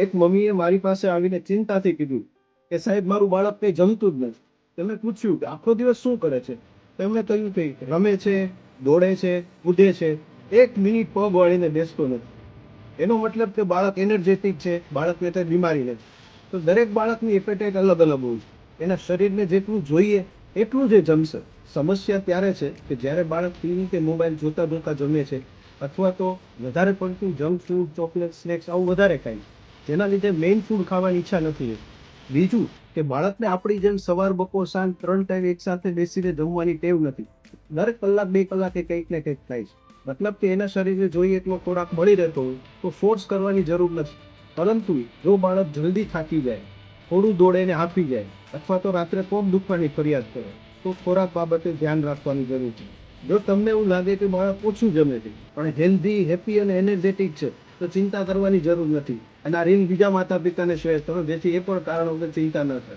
એક મમ્મીએ મારી પાસે આવીને ચિંતાથી કીધું કે સાહેબ, મારું બાળક કંઈ જમતું જ નથી. તમે પૂછ્યું કે આખો દિવસ શું કરે છે? તેમણે કહ્યું કે રમે છે, દોડે છે, કૂદે છે. એક મિનિટ પગ વાળીને બેસતો નથી. એનો મતલબ કે બાળક એનર્જેટિક છે, બાળકને તે બીમારી નથી. તો દરેક બાળકની એપેટાઇટ અલગ અલગ હોય છે. એના શરીરને જેટલું જોઈએ, એટલું જ જમશે. સમસ્યા ત્યારે છે કે જ્યારે બાળક ટીવી કે મોબાઈલ જોતા જોતા જમે છે, અથવા તો વધારે પડતું જંક ફૂડ ચોકલેટ સ્નેક્સ આવું વધારે ખાય જેના લીધે મેઇન ફૂડ ખાવાની ઈચ્છા નથી બીજું કે બાળકને આપણી જેમ સવાર, બપોર, સાંજ ત્રણ ટાઈમ એક સાથે બેસીને જમવાની ટેવ નથી. દરેક કલાક, બે કલાકે કંઈક ને કંઈક થાય છે. મતલબ કે એના શરીરે જોઈએ એટલો ખોરાક મળી રહેતો હોય તો ફોર્સ કરવાની જરૂર નથી. પરંતુ જો બાળક જલ્દી થાકી જાય, થોડું દોડે ને હાંફી જાય, અથવા તો રાત્રે કોમ દુખવાની ફરિયાદ કરે, તો ખોરાક બાબતે ધ્યાન રાખવાની જરૂર છે. જો તમને એવું લાગે કે બાળક ઓછું જમે છે, પણ હેલ્ધી હેપી અને એનર્જેટિક છે તો ચિંતા કરવાની જરૂર નથી. અને આ ઋણ બીજા માતા પિતાને શ્રેષ્ઠ કરો જેથી એ પણ કારણ વગર ચિંતા ન થાય.